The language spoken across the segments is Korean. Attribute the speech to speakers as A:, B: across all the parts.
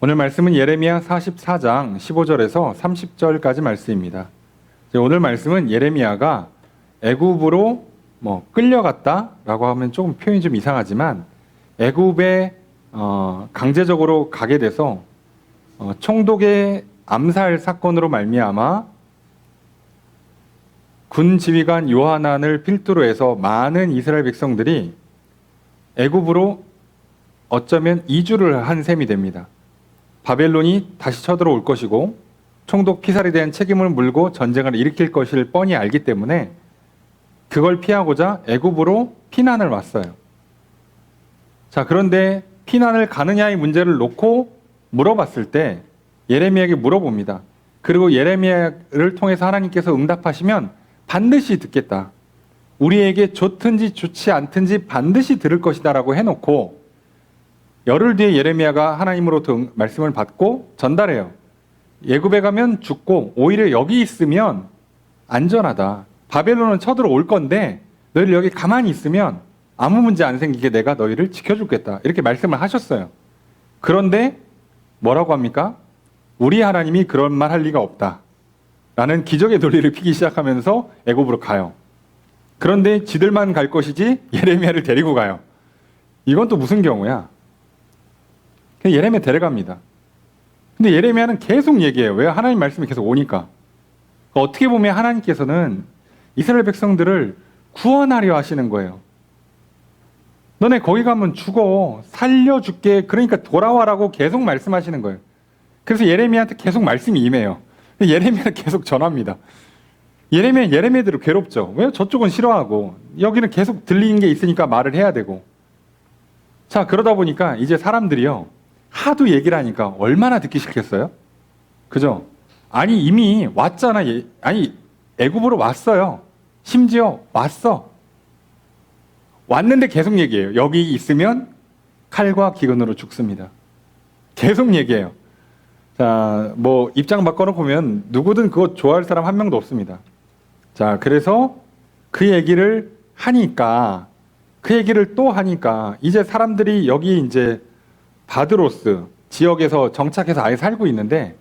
A: 오늘 말씀은 예레미야 44장 15절에서 30절까지 말씀입니다. 오늘 말씀은 예레미야가 애굽으로 뭐 끌려갔다라고 하면 조금 표현이 좀 이상하지만 애굽에 어, 강제적으로 가게 돼서 어, 총독의 암살 사건으로 말미암아 군 지휘관 요하난을 필두로 해서 많은 이스라엘 백성들이 애굽으로 어쩌면 이주를 한 셈이 됩니다. 바벨론이 다시 쳐들어올 것이고 총독 피살에 대한 책임을 물고 전쟁을 일으킬 것을 뻔히 알기 때문에 그걸 피하고자 애굽으로 피난을 왔어요. 자, 그런데 피난을 가느냐의 문제를 놓고 물어봤을 때 예레미야에게 물어봅니다. 그리고 예레미야를 통해서 하나님께서 응답하시면 반드시 듣겠다. 우리에게 좋든지 좋지 않든지 반드시 들을 것이다라고 해놓고 열흘 뒤에 예레미야가 하나님으로부터 응- 말씀을 받고 전달해요. 예굽에 가면 죽고 오히려 여기 있으면 안전하다. 바벨론은 쳐들어올 건데 너희들 여기 가만히 있으면 아무 문제 안 생기게 내가 너희를 지켜주겠다. 이렇게 말씀을 하셨어요. 그런데 뭐라고 합니까? 우리 하나님이 그런 말 할 리가 없다. 라는 기적의 논리를 피기 시작하면서 애굽으로 가요. 그런데 지들만 갈 것이지 예레미야를 데리고 가요. 이건 또 무슨 경우야? 예레미야 데려갑니다. 근데 예레미야는 계속 얘기해요. 왜 하나님 말씀이 계속 오니까. 그러니까 어떻게 보면 하나님께서는 이스라엘 백성들을 구원하려 하시는 거예요. 너네 거기 가면 죽어. 살려줄게. 그러니까 돌아와라고 계속 말씀하시는 거예요. 그래서 예레미야한테 계속 말씀이 임해요. 예레미야는 계속 전합니다. 예레미야 예레미야대로 괴롭죠. 왜 저쪽은 싫어하고 여기는 계속 들리는 게 있으니까 말을 해야 되고. 자 그러다 보니까 이제 사람들이요 하도 얘기를 하니까 얼마나 듣기 싫겠어요? 그죠? 아니 이미 왔잖아. 예- 아니 애굽으로 왔어요. 심지어 왔어. 왔는데 계속 얘기해요. 여기 있으면 칼과 기근으로 죽습니다. 계속 얘기해요. 자, 뭐 입장 바꿔놓고 보면 누구든 그거 좋아할 사람 한 명도 없습니다. 자, 그래서 그 얘기를 하니까 그 얘기를 또 하니까 이제 사람들이 여기 이제 바드로스 지역에서 정착해서 아예 살고 있는데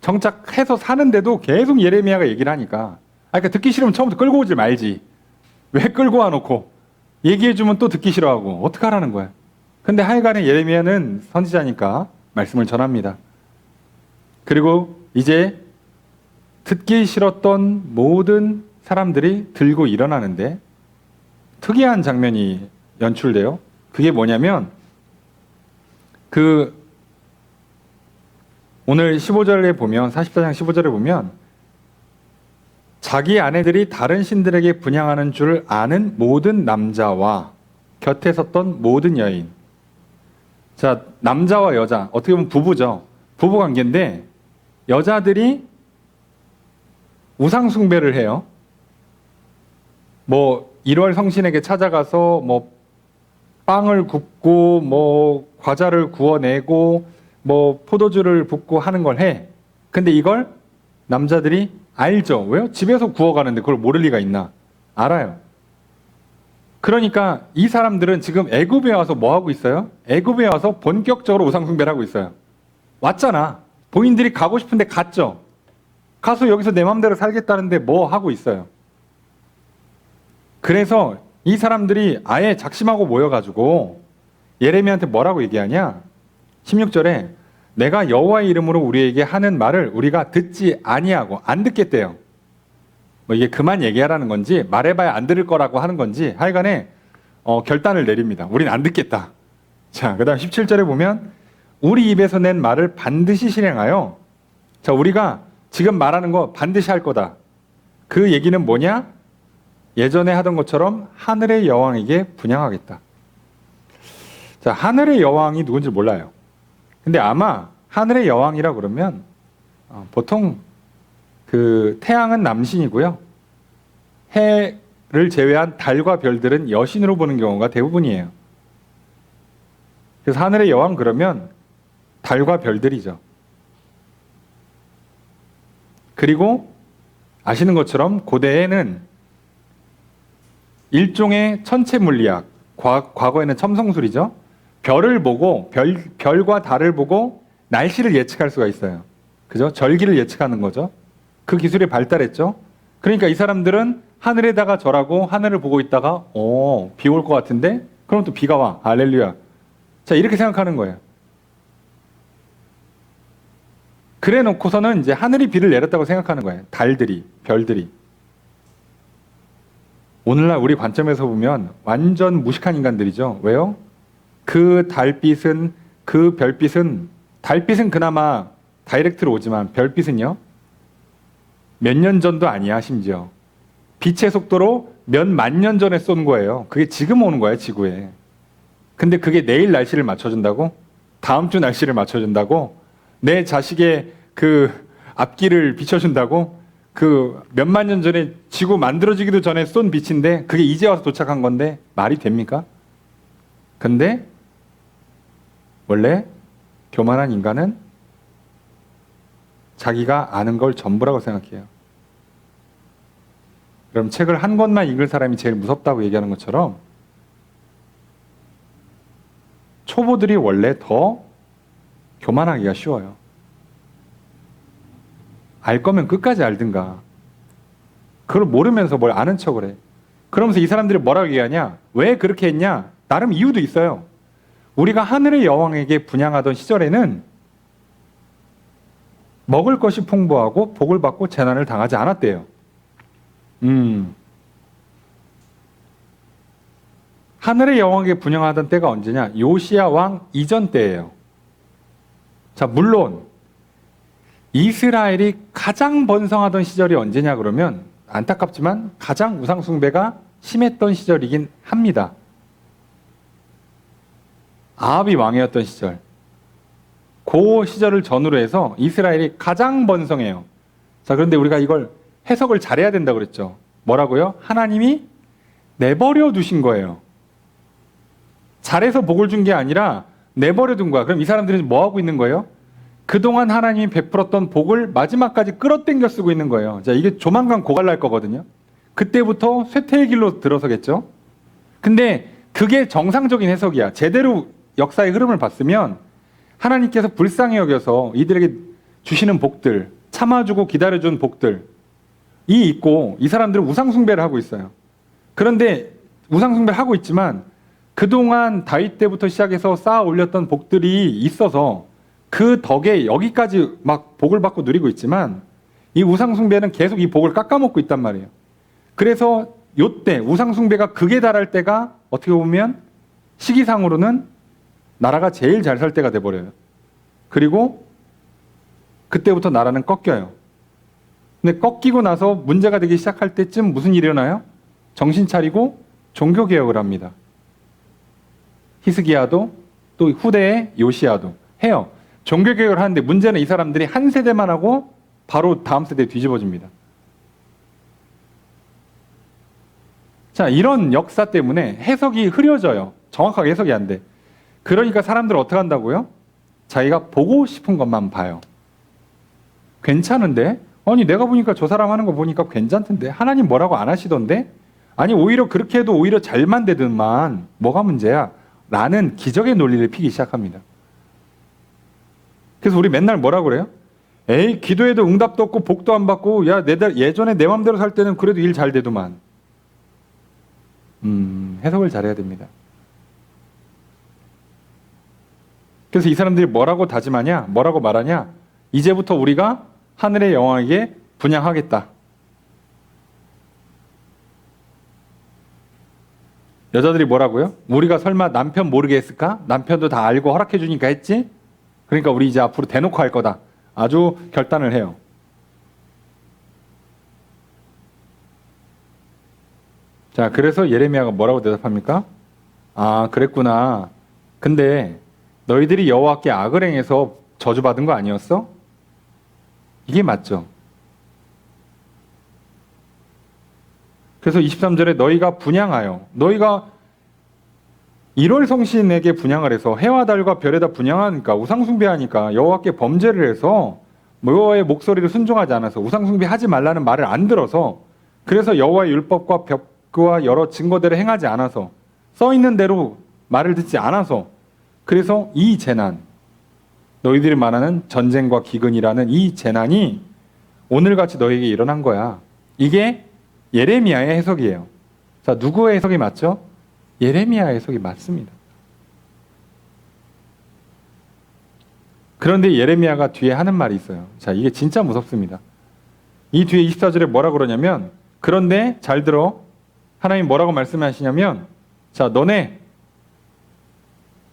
A: 정착해서 사는데도 계속 예레미야가 얘기를 하니까 아 그러니까 듣기 싫으면 처음부터 끌고 오지 말지. 왜 끌고 와놓고? 얘기해주면 또 듣기 싫어하고. 어떡하라는 거야? 근데 하여간에 예레미야는 선지자니까 말씀을 전합니다. 그리고 이제 듣기 싫었던 모든 사람들이 들고 일어나는데 특이한 장면이 연출돼요. 그게 뭐냐면 그 오늘 15절에 보면 44장 15절에 보면 자기 아내들이 다른 신들에게 분양하는 줄 아는 모든 남자와 곁에 섰던 모든 여인. 자, 남자와 여자 어떻게 보면 부부죠. 부부 관계인데 여자들이 우상 숭배를 해요. 뭐 1월 성신에게 찾아가서 뭐 빵을 굽고 뭐 과자를 구워내고 뭐 포도주를 붓고 하는 걸 해. 근데 이걸 남자들이 알죠. 왜요? 집에서 구워가는데 그걸 모를 리가 있나? 알아요. 그러니까 이 사람들은 지금 애굽에 와서 뭐 하고 있어요? 애굽에 와서 본격적으로 우상 숭배를 하고 있어요. 왔잖아. 본인들이 가고 싶은데 갔죠. 가서 여기서 내 마음대로 살겠다는데 뭐 하고 있어요. 그래서 이 사람들이 아예 작심하고 모여가지고 예레미야한테 뭐라고 얘기하냐? 16절에 내가 여호와의 이름으로 우리에게 하는 말을 우리가 듣지 아니하고 안 듣겠대요. 뭐 이게 그만 얘기하라는 건지 말해봐야 안 들을 거라고 하는 건지 하여간에 어, 결단을 내립니다. 우린 안 듣겠다. 자, 그 다음 17절에 보면 우리 입에서 낸 말을 반드시 실행하여 자, 우리가 지금 말하는 거 반드시 할 거다. 그 얘기는 뭐냐? 예전에 하던 것처럼 하늘의 여왕에게 분양하겠다. 자, 하늘의 여왕이 누군지 몰라요. 근데 아마 하늘의 여왕이라 그러면 어, 보통 그 태양은 남신이고요. 해를 제외한 달과 별들은 여신으로 보는 경우가 대부분이에요. 그래서 하늘의 여왕 그러면 달과 별들이죠. 그리고 아시는 것처럼 고대에는 일종의 천체 물리학, 과, 과거에는 첨성술이죠. 별을 보고 별, 별과 달을 보고 날씨를 예측할 수가 있어요. 그죠? 절기를 예측하는 거죠. 그 기술이 발달했죠. 그러니까 이 사람들은 하늘에다가 절하고 하늘을 보고 있다가 어, 비올 것 같은데 그럼 또 비가 와. 할렐루야. 자, 이렇게 생각하는 거예요. 그래 놓고서는 이제 하늘이 비를 내렸다고 생각하는 거예요. 달들이, 별들이. 오늘날 우리 관점에서 보면 완전 무식한 인간들이죠. 왜요? 그 달빛은 그 별빛은 달빛은 그나마 다이렉트로 오지만 별빛은요. 몇 년 전도 아니야, 심지어. 빛의 속도로 몇 만 년 전에 쏜 거예요. 그게 지금 오는 거야, 지구에. 근데 그게 내일 날씨를 맞춰준다고? 다음 주 날씨를 맞춰준다고? 내 자식의 그 앞길을 비춰준다고? 그 몇만 년 전에 지구 만들어지기도 전에 쏜 빛인데 그게 이제 와서 도착한 건데 말이 됩니까? 근데 원래 교만한 인간은 자기가 아는 걸 전부라고 생각해요. 그럼 책을 한 권만 읽을 사람이 제일 무섭다고 얘기하는 것처럼 초보들이 원래 더 교만하기가 쉬워요. 알 거면 끝까지 알든가. 그걸 모르면서 뭘 아는 척을 해. 그러면서 이 사람들이 뭐라고 얘기하냐? 왜 그렇게 했냐? 나름 이유도 있어요. 우리가 하늘의 여왕에게 분양하던 시절에는 먹을 것이 풍부하고 복을 받고 재난을 당하지 않았대요. 음. 하늘의 여왕에게 분양하던 때가 언제냐? 요시야 왕 이전 때예요. 자, 물론 이스라엘이 가장 번성하던 시절이 언제냐 그러면 안타깝지만 가장 우상 숭배가 심했던 시절이긴 합니다. 아합이 왕이었던 시절. 그 시절을 전후로 해서 이스라엘이 가장 번성해요. 자, 그런데 우리가 이걸 해석을 잘해야 된다 그랬죠. 뭐라고요? 하나님이 내버려 두신 거예요. 잘해서 복을 준 게 아니라 내버려 둔 거야. 그럼 이 사람들은 뭐 하고 있는 거예요? 그동안 하나님이 베풀었던 복을 마지막까지 끌어당겨 쓰고 있는 거예요. 자, 이게 조만간 고갈날 거거든요. 그때부터 쇠퇴의 길로 들어서겠죠. 근데 그게 정상적인 해석이야. 제대로 역사의 흐름을 봤으면 하나님께서 불쌍히 여겨서 이들에게 주시는 복들, 참아주고 기다려준 복들, 이 있고 이 사람들은 우상숭배를 하고 있어요. 그런데 우상숭배를 하고 있지만 그동안 다윗 때부터 시작해서 쌓아 올렸던 복들이 있어서 그 덕에 여기까지 막 복을 받고 누리고 있지만 이 우상숭배는 계속 이 복을 깎아먹고 있단 말이에요. 그래서 요때 우상숭배가 극에 달할 때가 어떻게 보면 시기상으로는 나라가 제일 잘 살 때가 돼버려요. 그리고 그때부터 나라는 꺾여요. 근데 꺾이고 나서 문제가 되기 시작할 때쯤 무슨 일이 일어나요? 정신 차리고 종교개혁을 합니다. 히스기야도 또 후대의 요시야도 해요. 종교개혁을 하는데 문제는 이 사람들이 한 세대만 하고 바로 다음 세대에 뒤집어집니다. 자, 이런 역사 때문에 해석이 흐려져요. 정확하게 해석이 안 돼. 그러니까 사람들은 어떻게 한다고요? 자기가 보고 싶은 것만 봐요. 괜찮은데? 아니, 내가 보니까 저 사람 하는 거 보니까 괜찮던데? 하나님 뭐라고 안 하시던데? 아니, 오히려 그렇게 해도 오히려 잘만 되더만 뭐가 문제야? 라는 기적의 논리를 피기 시작합니다. 그래서 우리 맨날 뭐라 그래요? 에이, 기도해도 응답도 없고 복도 안 받고 야, 내 예전에 내 맘대로 살 때는 그래도 일 잘 되더만. 음, 해석을 잘해야 됩니다. 그래서 이 사람들이 뭐라고 다짐하냐? 뭐라고 말하냐? 이제부터 우리가 하늘의 여왕에게 분양하겠다. 여자들이 뭐라고요? 우리가 설마 남편 모르게 했을까? 남편도 다 알고 허락해 주니까 했지? 그러니까 우리 이제 앞으로 대놓고 할 거다. 아주 결단을 해요. 자, 그래서 예레미야가 뭐라고 대답합니까? 아, 그랬구나. 근데 너희들이 여호와께 악을 행해서 저주받은 거 아니었어? 이게 맞죠. 그래서 23절에 너희가 분양하여 너희가 1월 성신에게 분양을 해서 해와 달과 별에다 분양하니까 우상 숭배하니까 여호와께 범죄를 해서 여호와의 목소리를 순종하지 않아서 우상 숭배하지 말라는 말을 안 들어서 그래서 여호와의 율법과 벽과 여러 증거들을 행하지 않아서 써 있는 대로 말을 듣지 않아서 그래서 이 재난 너희들이 말하는 전쟁과 기근이라는 이 재난이 오늘같이 너에게 일어난 거야. 이게 예레미야의 해석이에요. 자, 누구의 해석이 맞죠? 예레미야의 해석이 맞습니다. 그런데 예레미야가 뒤에 하는 말이 있어요. 자, 이게 진짜 무섭습니다. 이 뒤에 24절에 뭐라 그러냐면 그런데 잘 들어. 하나님 뭐라고 말씀하시냐면 자, 너네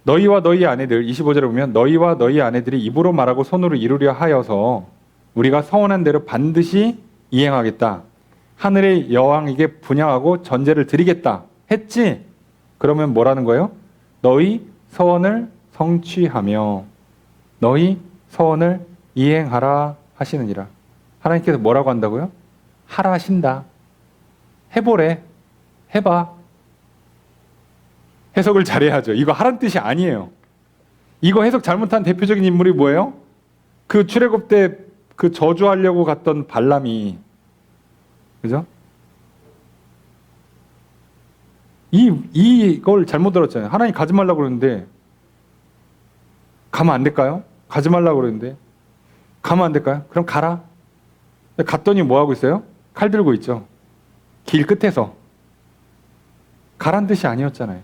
A: 너희와 너희 아내들 25절에 보면 너희와 너희 아내들이 입으로 말하고 손으로 이루려 하여서 우리가 서원한 대로 반드시 이행하겠다. 하늘의 여왕에게 분양하고 전제를 드리겠다. 했지? 그러면 뭐라는 거예요? 너희 서원을 성취하며 너희 서원을 이행하라 하시느니라. 하나님께서 뭐라고 한다고요? 하라 하신다. 해보래. 해봐. 해석을 잘해야죠. 이거 하란 뜻이 아니에요. 이거 해석 잘못한 대표적인 인물이 뭐예요? 그 출애굽 때 그 저주하려고 갔던 발람이 그죠? 이 이걸 잘못 들었잖아요. 하나님 가지 말라고 그러는데 가면 안 될까요? 가지 말라고 그러는데 가면 안 될까요? 그럼 가라. 갔더니 뭐 하고 있어요? 칼 들고 있죠. 길 끝에서 가란 뜻이 아니었잖아요.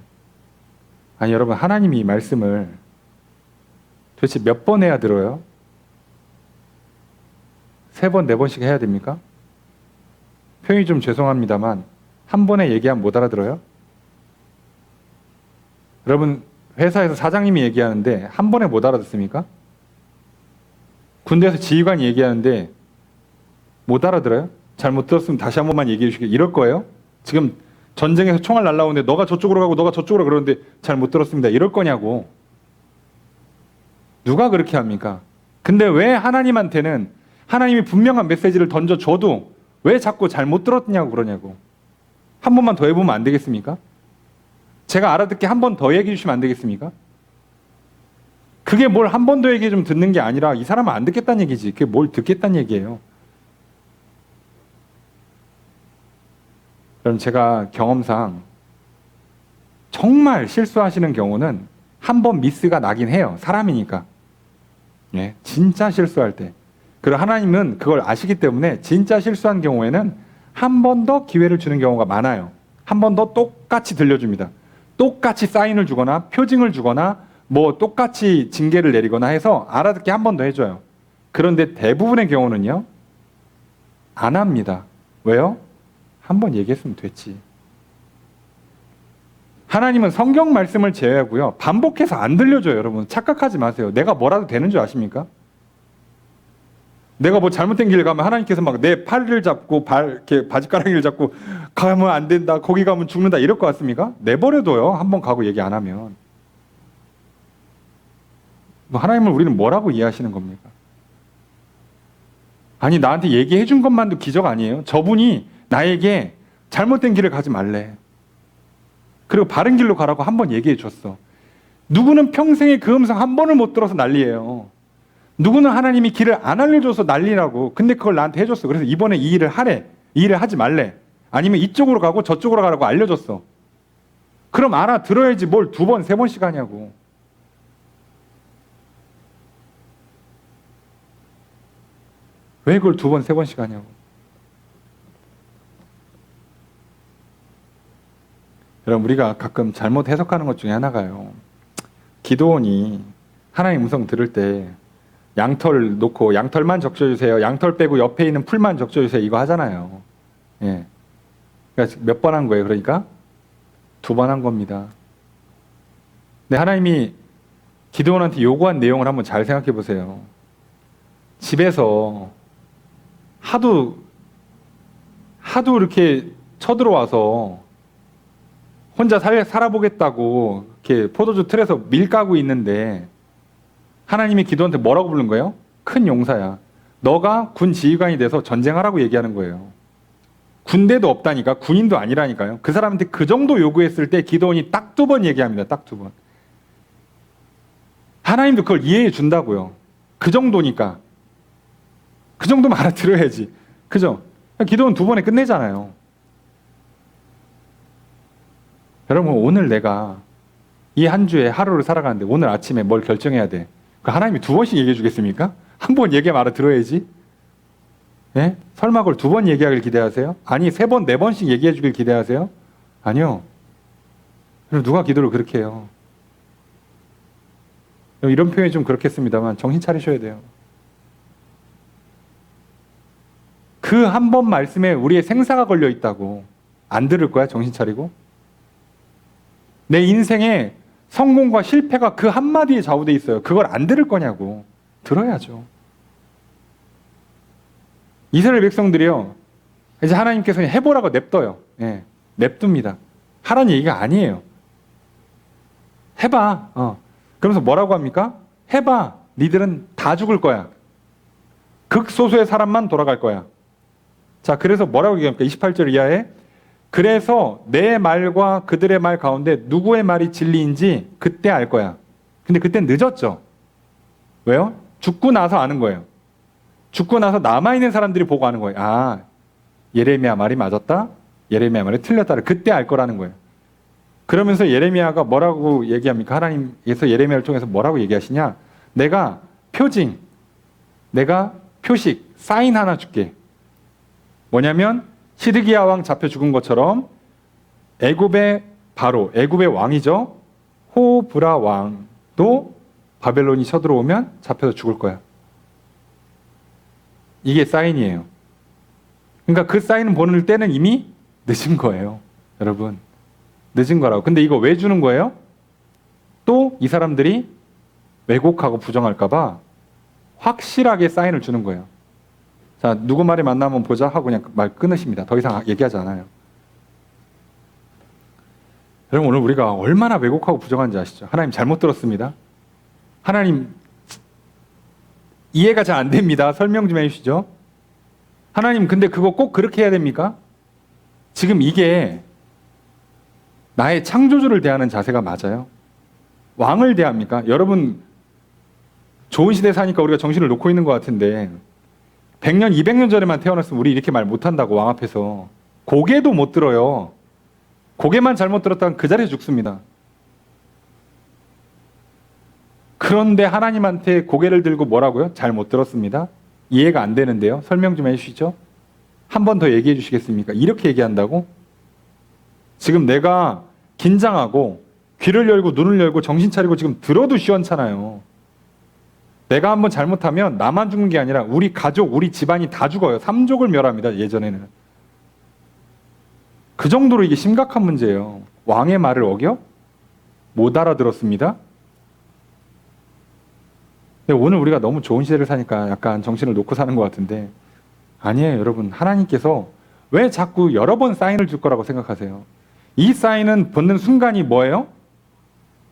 A: 아니 여러분 하나님이 이 말씀을 도대체 몇 번 해야 들어요? 세 번, 네 번씩 해야 됩니까? 표현이 좀 죄송합니다만 한 번에 얘기하면 못 알아들어요? 여러분 회사에서 사장님이 얘기하는데 한 번에 못 알아듣습니까? 군대에서 지휘관이 얘기하는데 못 알아들어요? 잘못 들었으면 다시 한 번만 얘기해 주시게 이럴 거예요? 지금 전쟁에서 총알 날라오는데 너가 저쪽으로 가고 너가 저쪽으로 그러는데 잘 못 들었습니다. 이럴 거냐고. 누가 그렇게 합니까? 근데 왜 하나님한테는 하나님이 분명한 메시지를 던져줘도 왜 자꾸 잘못 들었냐고 그러냐고. 한 번만 더 해보면 안 되겠습니까? 제가 알아듣게 한 번 더 얘기해 주시면 안 되겠습니까? 그게 뭘 한 번 더 얘기 좀 듣는 게 아니라 이 사람은 안 듣겠다는 얘기지. 그게 뭘 듣겠다는 얘기예요. 그럼 제가 경험상 정말 실수하시는 경우는 한 번 미스가 나긴 해요. 사람이니까. 예, 진짜 실수할 때. 그리고 하나님은 그걸 아시기 때문에 진짜 실수한 경우에는 한 번 더 기회를 주는 경우가 많아요. 한 번 더 똑같이 들려줍니다. 똑같이 사인을 주거나 표징을 주거나 뭐 똑같이 징계를 내리거나 해서 알아듣게 한 번 더 해줘요. 그런데 대부분의 경우는요, 안 합니다. 왜요? 한 번 얘기했으면 됐지. 하나님은 성경 말씀을 제외하고요. 반복해서 안 들려줘요, 여러분. 착각하지 마세요. 내가 뭐라도 되는 줄 아십니까? 내가 뭐 잘못된 길 가면 하나님께서 막 내 팔을 잡고 발 이렇게 바지가랑이를 잡고 가면 안 된다. 거기 가면 죽는다. 이럴 것 같습니까? 내버려둬요. 한번 가고 얘기 안 하면. 뭐 하나님을 우리는 뭐라고 이해하시는 겁니까? 아니 나한테 얘기해 준 것만도 기적 아니에요. 저분이 나에게 잘못된 길을 가지 말래. 그리고 바른 길로 가라고 한 번 얘기해 줬어. 누구는 평생에 그 음성 한 번을 못 들어서 난리예요. 누구는 하나님이 길을 안 알려줘서 난리라고. 근데 그걸 나한테 해줬어. 그래서 이번에 이 일을 하래. 이 일을 하지 말래. 아니면 이쪽으로 가고 저쪽으로 가라고 알려줬어. 그럼 알아들어야지 뭘 두 번, 세 번씩 하냐고. 왜 그걸 두 번, 세 번씩 하냐고. 여러분, 우리가 가끔 잘못 해석하는 것 중에 하나가요. 기도원이 하나님 음성 들을 때 양털 놓고 양털만 적셔주세요. 양털 빼고 옆에 있는 풀만 적셔주세요. 이거 하잖아요. 예. 그러니까 몇 번 한 거예요. 그러니까 두 번 한 겁니다. 근데 하나님이 기도원한테 요구한 내용을 한번 잘 생각해 보세요. 집에서 하도 하도 이렇게 쳐들어와서 혼자 살, 살아보겠다고 이렇게 포도주 틀에서 밀 까고 있는데 하나님이 기도한테 뭐라고 부른 거예요? 큰 용사야. 너가 군 지휘관이 돼서 전쟁하라고 얘기하는 거예요. 군대도 없다니까 군인도 아니라니까요. 그 사람한테 그 정도 요구했을 때 기도원이 딱 두 번 얘기합니다. 딱 두 번. 하나님도 그걸 이해해 준다고요. 그 정도니까. 그 정도만 알아들어야지. 그죠? 기도원 두 번에 끝내잖아요. 여러분 오늘 내가 이 한 주에 하루를 살아가는데 오늘 아침에 뭘 결정해야 돼? 그 하나님이 두 번씩 얘기해 주겠습니까? 한 번 얘기하면 알아 들어야지. 예? 설마 그걸 두 번 얘기하길 기대하세요? 아니, 세 번, 네 번씩 얘기해 주길 기대하세요? 아니요. 그럼 누가 기도를 그렇게 해요? 이런 표현이 좀 그렇겠습니다만 정신 차리셔야 돼요. 그 한 번 말씀에 우리의 생사가 걸려 있다고 안 들을 거야 정신 차리고 내 인생에 성공과 실패가 그 한마디에 좌우돼 있어요. 그걸 안 들을 거냐고 들어야죠. 이스라엘 백성들이요 이제 하나님께서 해보라고 냅둬요. 예, 냅둡니다. 하라는 얘기가 아니에요. 해봐. 어. 그러면서 뭐라고 합니까? 해봐. 니들은 다 죽을 거야. 극소수의 사람만 돌아갈 거야. 자, 그래서 뭐라고 얘기합니까? 28절 이하에 그래서 내 말과 그들의 말 가운데 누구의 말이 진리인지 그때 알 거야. 근데 그땐 늦었죠. 왜요? 죽고 나서 아는 거예요. 죽고 나서 남아있는 사람들이 보고 아는 거예요. 아, 예레미야 말이 맞았다? 예레미야 말이 틀렸다를 그때 알 거라는 거예요. 그러면서 예레미야가 뭐라고 얘기합니까? 하나님께서 예레미야를 통해서 뭐라고 얘기하시냐? 내가 표징, 내가 표식, 사인 하나 줄게. 뭐냐면 시드기야 왕 잡혀 죽은 것처럼 애굽의 바로 애굽의 왕이죠. 호브라 왕도 바벨론이 쳐들어오면 잡혀서 죽을 거야. 이게 사인이에요. 그러니까 그 사인을 보는 때는 이미 늦은 거예요. 여러분. 늦은 거라고. 근데 이거 왜 주는 거예요? 또 이 사람들이 왜곡하고 부정할까봐 확실하게 사인을 주는 거예요. 자, 누구 말이 맞나 한번 보자 하고 그냥 말 끊으십니다. 더 이상 얘기하지 않아요. 여러분, 오늘 우리가 얼마나 왜곡하고 부정한지 아시죠? 하나님 잘못 들었습니다. 하나님, 이해가 잘 안 됩니다. 설명 좀 해주시죠. 하나님, 근데 그거 꼭 그렇게 해야 됩니까? 지금 이게 나의 창조주를 대하는 자세가 맞아요? 왕을 대합니까? 여러분, 좋은 시대 사니까 우리가 정신을 놓고 있는 것 같은데, 100년, 200년 전에만 태어났으면 우리 이렇게 말 못한다고, 왕 앞에서. 고개도 못 들어요. 고개만 잘못 들었다면 그 자리에 죽습니다. 그런데 하나님한테 고개를 들고 뭐라고요? 잘 못 들었습니다. 이해가 안 되는데요. 설명 좀 해주시죠. 한 번 더 얘기해 주시겠습니까? 이렇게 얘기한다고? 지금 내가 긴장하고 귀를 열고 눈을 열고 정신 차리고 지금 들어도 시원찮아요. 내가 한번 잘못하면 나만 죽는 게 아니라 우리 가족, 우리 집안이 다 죽어요. 삼족을 멸합니다. 예전에는. 그 정도로 이게 심각한 문제예요. 왕의 말을 어겨? 못 알아들었습니다. 근데 오늘 우리가 너무 좋은 시대를 사니까 약간 정신을 놓고 사는 것 같은데 아니에요, 여러분. 하나님께서 왜 자꾸 여러 번 사인을 줄 거라고 생각하세요? 이 사인은 보는 순간이 뭐예요?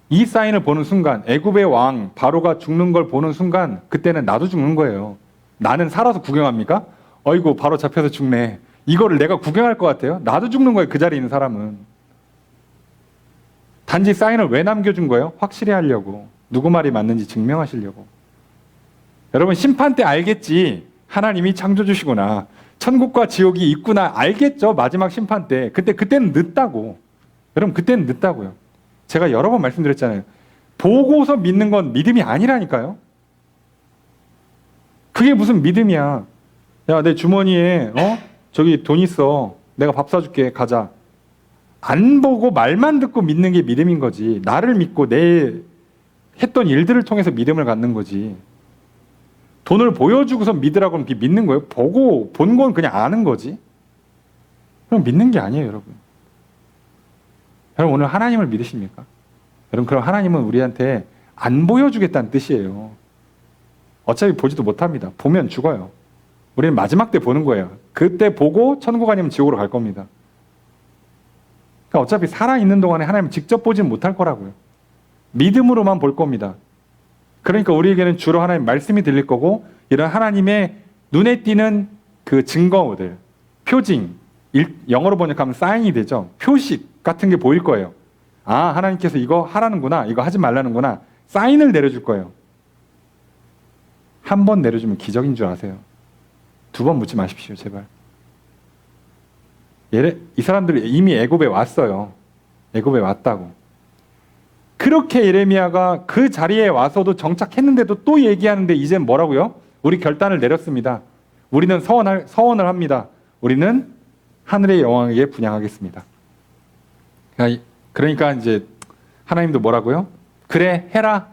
A: 이 사인을 보는 순간, 애굽의 왕 바로가 죽는 걸 보는 순간, 그때는 나도 죽는 거예요. 나는 살아서 구경합니까? 어이구 바로 잡혀서 죽네. 이거를 내가 구경할 것 같아요? 나도 죽는 거예요. 그 자리에 있는 사람은. 단지 사인을 왜 남겨준 거예요? 확실히 하려고. 누구 말이 맞는지 증명하시려고. 여러분 심판 때 알겠지. 하나님이 창조주시구나. 천국과 지옥이 있구나. 알겠죠. 마지막 심판 때. 그때 그때는 늦다고. 여러분 그때는 늦다고요. 제가 여러 번 말씀드렸잖아요. 보고서 믿는 건 믿음이 아니라니까요. 그게 무슨 믿음이야. 야, 내 주머니에 어? 저기 돈 있어. 내가 밥 사줄게. 가자. 안 보고 말만 듣고 믿는 게 믿음인 거지. 나를 믿고 내 했던 일들을 통해서 믿음을 갖는 거지. 돈을 보여주고서 믿으라고 하면 믿는 거예요. 보고 본 건 그냥 아는 거지. 그럼 믿는 게 아니에요, 여러분. 여러분 오늘 하나님을 믿으십니까? 여러분 그럼 하나님은 우리한테 안 보여주겠다는 뜻이에요. 어차피 보지도 못합니다. 보면 죽어요. 우리는 마지막 때 보는 거예요. 그때 보고 천국 아니면 지옥으로 갈 겁니다. 그러니까 어차피 살아 있는 동안에 하나님 직접 보지는 못할 거라고요. 믿음으로만 볼 겁니다. 그러니까 우리에게는 주로 하나님 말씀이 들릴 거고 이런 하나님의 눈에 띄는 그 증거들, 표징, 일, 영어로 번역하면 사인이 되죠. 표식 같은 게 보일 거예요. 아, 하나님께서 이거 하라는구나. 이거 하지 말라는구나. 사인을 내려줄 거예요. 한 번 내려주면 기적인 줄 아세요. 두 번 묻지 마십시오, 제발. 예래, 이 사람들이 이미 애굽에 왔어요. 애굽에 왔다고. 그렇게 예레미야가 그 자리에 와서도 정착했는데도 또 얘기하는데 이젠 뭐라고요? 우리 결단을 내렸습니다. 우리는 서원할, 서원을 합니다. 우리는 하늘의 여왕에게 분양하겠습니다. 그러니까, 그러니까 이제 하나님도 뭐라고요? 그래 해라.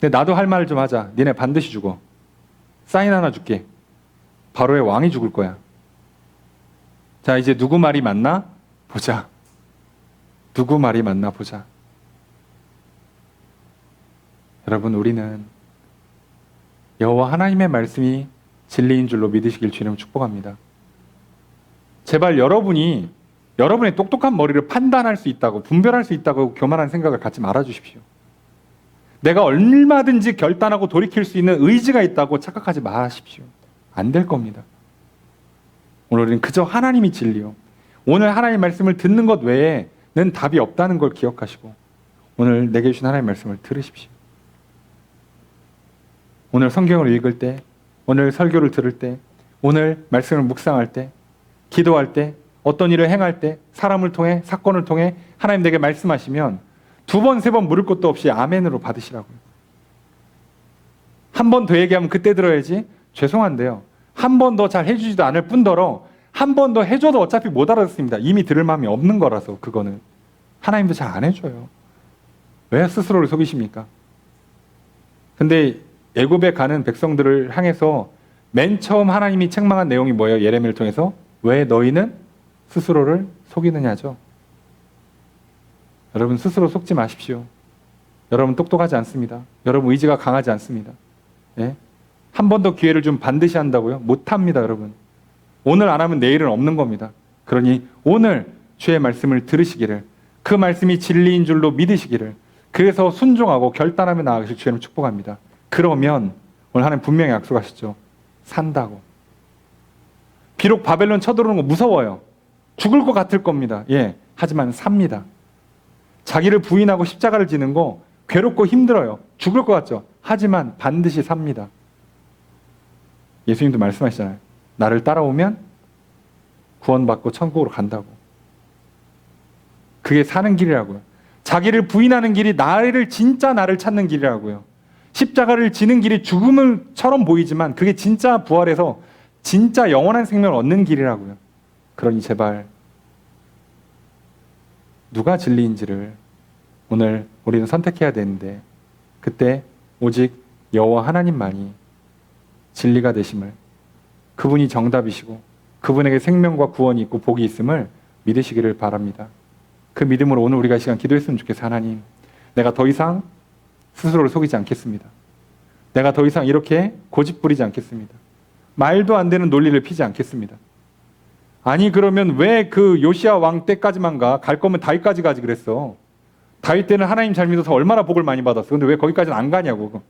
A: 근데 나도 할 말 좀 하자. 니네 반드시 죽어. 사인 하나 줄게. 바로의 왕이 죽을 거야. 자 이제 누구 말이 맞나 보자. 누구 말이 맞나 보자. 여러분 우리는 여호와 하나님의 말씀이 진리인 줄로 믿으시길 주님 축복합니다. 제발 여러분이 여러분의 똑똑한 머리를 판단할 수 있다고 분별할 수 있다고 교만한 생각을 갖지 말아 주십시오. 내가 얼마든지 결단하고 돌이킬 수 있는 의지가 있다고 착각하지 마십시오. 안 될 겁니다. 오늘 우리는 그저 하나님이 진리요. 오늘 하나님 말씀을 듣는 것 외에는 답이 없다는 걸 기억하시고 오늘 내게 주신 하나님 말씀을 들으십시오. 오늘 성경을 읽을 때, 오늘 설교를 들을 때, 오늘 말씀을 묵상할 때, 기도할 때, 어떤 일을 행할 때, 사람을 통해, 사건을 통해 하나님 내게 말씀하시면 두 번, 세 번 물을 것도 없이 아멘으로 받으시라고요. 한 번 더 얘기하면 그때 들어야지 죄송한데요. 한 번 더 잘 해주지도 않을 뿐더러 한 번 더 해줘도 어차피 못 알아듣습니다. 이미 들을 마음이 없는 거라서 그거는 하나님도 잘 안 해줘요. 왜 스스로를 속이십니까? 근데 애굽에 가는 백성들을 향해서 맨 처음 하나님이 책망한 내용이 뭐예요? 예레미야를 통해서 왜 너희는 스스로를 속이느냐죠. 여러분 스스로 속지 마십시오. 여러분 똑똑하지 않습니다. 여러분 의지가 강하지 않습니다. 예? 한 번 더 기회를 좀 반드시 한다고요? 못합니다, 여러분. 오늘 안 하면 내일은 없는 겁니다. 그러니 오늘 주의 말씀을 들으시기를 그 말씀이 진리인 줄로 믿으시기를 그래서 순종하고 결단하며 나아가실 주님 축복합니다. 그러면 오늘 하나님 분명히 약속하셨죠. 산다고. 비록 바벨론 쳐들어오는 거 무서워요. 죽을 것 같을 겁니다. 예. 하지만 삽니다. 자기를 부인하고 십자가를 지는 거 괴롭고 힘들어요. 죽을 것 같죠. 하지만 반드시 삽니다. 예수님도 말씀하시잖아요. 나를 따라오면 구원받고 천국으로 간다고. 그게 사는 길이라고요. 자기를 부인하는 길이 나를 진짜 나를 찾는 길이라고요. 십자가를 지는 길이 죽음을처럼 보이지만 그게 진짜 부활해서 진짜 영원한 생명을 얻는 길이라고요. 그러니 제발 누가 진리인지를 오늘 우리는 선택해야 되는데 그때 오직 여호와 하나님만이 진리가 되심을 그분이 정답이시고 그분에게 생명과 구원이 있고 복이 있음을 믿으시기를 바랍니다. 그 믿음으로 오늘 우리가 이 시간 기도했으면 좋겠어요. 하나님, 내가 더 이상 스스로를 속이지 않겠습니다. 내가 더 이상 이렇게 고집 부리지 않겠습니다. 말도 안 되는 논리를 피지 않겠습니다. 아니 그러면 왜 그 요시아 왕 때까지만 가? 갈 거면 다윗까지 가지 그랬어. 다윗 때는 하나님 잘 믿어서 얼마나 복을 많이 받았어. 근데 왜 거기까지는 안 가냐고.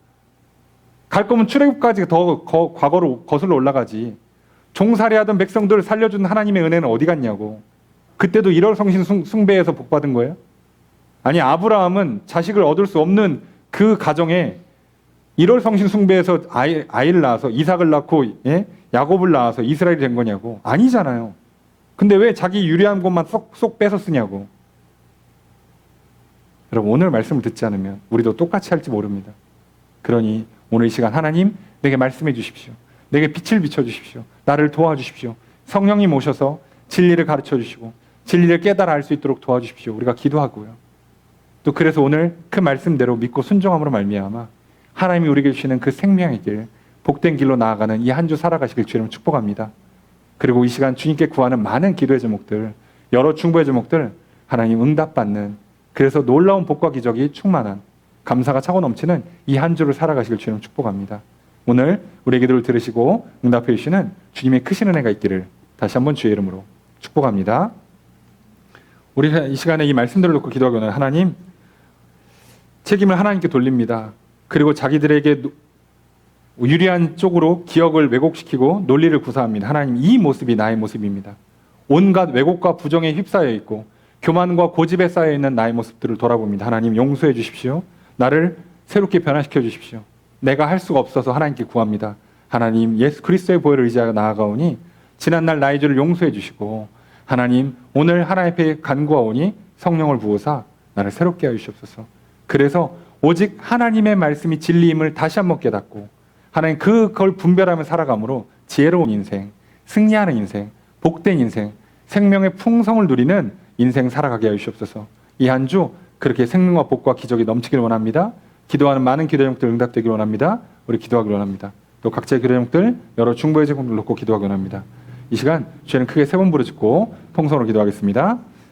A: 갈 거면 출애굽까지 더 거, 과거로 거슬러 올라가지. 종살이하던 백성들을 살려준 하나님의 은혜는 어디 갔냐고. 그때도 일월 성신 숭, 숭배에서 복 받은 거예요? 아니 아브라함은 자식을 얻을 수 없는 그 가정에 일월 성신 숭배에서 아이, 아이를 낳아서 이삭을 낳고 예? 야곱을 낳아서 이스라엘이 된 거냐고 아니잖아요. 근데 왜 자기 유리한 것만 쏙, 쏙 뺏어 쓰냐고. 여러분 오늘 말씀을 듣지 않으면 우리도 똑같이 할지 모릅니다. 그러니 오늘 이 시간 하나님 내게 말씀해 주십시오. 내게 빛을 비춰 주십시오. 나를 도와주십시오. 성령님 오셔서 진리를 가르쳐 주시고 진리를 깨달아 알 수 있도록 도와주십시오. 우리가 기도하고요. 또 그래서 오늘 그 말씀대로 믿고 순종함으로 말미암아 하나님이 우리에게 주시는 그 생명의 길, 복된 길로 나아가는 이 한 주 살아가시길 주님 축복합니다. 그리고 이 시간 주님께 구하는 많은 기도의 제목들, 여러 중보의 제목들 하나님 응답받는 그래서 놀라운 복과 기적이 충만한 감사가 차고 넘치는 이 한 주를 살아가시길 주님 축복합니다. 오늘 우리의 기도를 들으시고 응답해 주시는 주님의 크신 은혜가 있기를 다시 한번 주의 이름으로 축복합니다. 우리 이 시간에 이 말씀들을 놓고 기도하기는 하나님 책임을 하나님께 돌립니다. 그리고 자기들에게 유리한 쪽으로 기억을 왜곡시키고 논리를 구사합니다. 하나님 이 모습이 나의 모습입니다. 온갖 왜곡과 부정에 휩싸여 있고 교만과 고집에 쌓여 있는 나의 모습들을 돌아봅니다. 하나님 용서해 주십시오. 나를 새롭게 변화시켜 주십시오. 내가 할 수가 없어서 하나님께 구합니다. 하나님 예수 그리스도의 보혈을 의지하여 나아가오니 지난날 나의 죄를 용서해 주시고 하나님 오늘 하나님 앞에 간구하오니 성령을 부어사 나를 새롭게 하여 주시옵소서. 그래서 오직 하나님의 말씀이 진리임을 다시 한번 깨닫고 하나님 그걸 분별하며 살아감으로 지혜로운 인생, 승리하는 인생, 복된 인생, 생명의 풍성을 누리는 인생 살아가게 하여 주시옵소서. 이 한 주 그렇게 생명과 복과 기적이 넘치길 원합니다. 기도하는 많은 기도 제목들 응답되길 원합니다. 우리 기도하길 원합니다. 또 각자의 기도 제목들 여러 중보의 제목들 놓고 기도하길 원합니다. 이 시간 주에는 크게 세 번 부르짖고 통성으로 기도하겠습니다.